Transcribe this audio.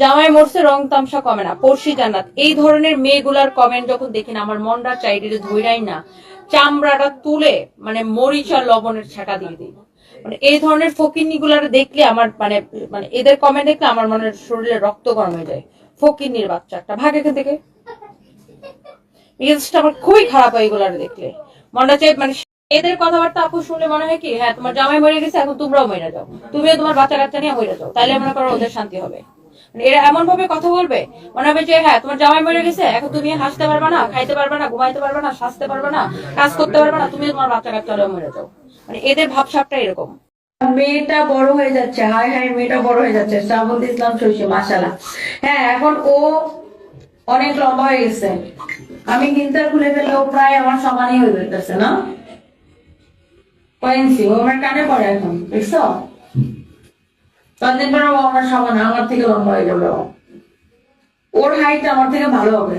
জামাই মরছে, রং তামসা কমে না। পড়শি জান্নাত। এই ধরনের মেয়েগুলার কমেন্ট যখন দেখি না, আমার মনটা চাইডিরে ধইরাই না। চামড়াটা তুলে মানে মরিচা লবণের ছাটা দিয়ে দিই। মানে এই ধরনের ফকিন্নি গুলার দেখলে আমার মানে মানে এদের কমেন্ট দেখলে আমার মনে শরীরে রক্ত গরম হয়ে যায়। ফকিন্নির বাচ্চা একটা। ভাগ এখান থেকে। মেজাজটা আমার খুবই খারাপ হয় এগুলার দেখলে। মনটা চাই মানে এদের কথাবার্তা আপু শুনলে মনে হয় কি হ্যাঁ তোমার জামাই মরে গেছে, এখন তোমরাও মরে যাও। তুমিও তোমার বাচ্চা কাচ্চা নিয়ে মরে যাও। তাহলে মনে করো ওদের শান্তি হবে। এরা এমন ভাবে কথা বলবে? মনে হবে যে হ্যাঁ তোমার জামাই মরে গেছে, এখন তুমি হাসতে পারবে না, খাইতে পারবে না, ঘুমাইতে পারবে না, সাজতে পারবে না, কাজ করতে পারবে না তুমি তোমার বাচ্চা কাচ্চা মরে যাও। মানে এদের ভাবসাবটা এরকম। মেয়েটা বড় হয়ে যাচ্ছে হায় হায় মেয়েটা বড় হয়ে যাচ্ছে শ্রাবন্ত ইসলাম শৈশী মাসালা হ্যাঁ এখন ও অনেক লম্বা হয়ে গেছে। আমি গিন্তার খুলে ফেলে ও প্রায় আমার সমানই হয়ে যেতেছে না? কয়েন্সি ও আমার কানে পড়ে এখন বুঝছ কয়েকদিন বাবু আমার সমান, আমার থেকে লম্বা হয়ে যাবে। ওর হাইট আমার থেকে ভালো হবে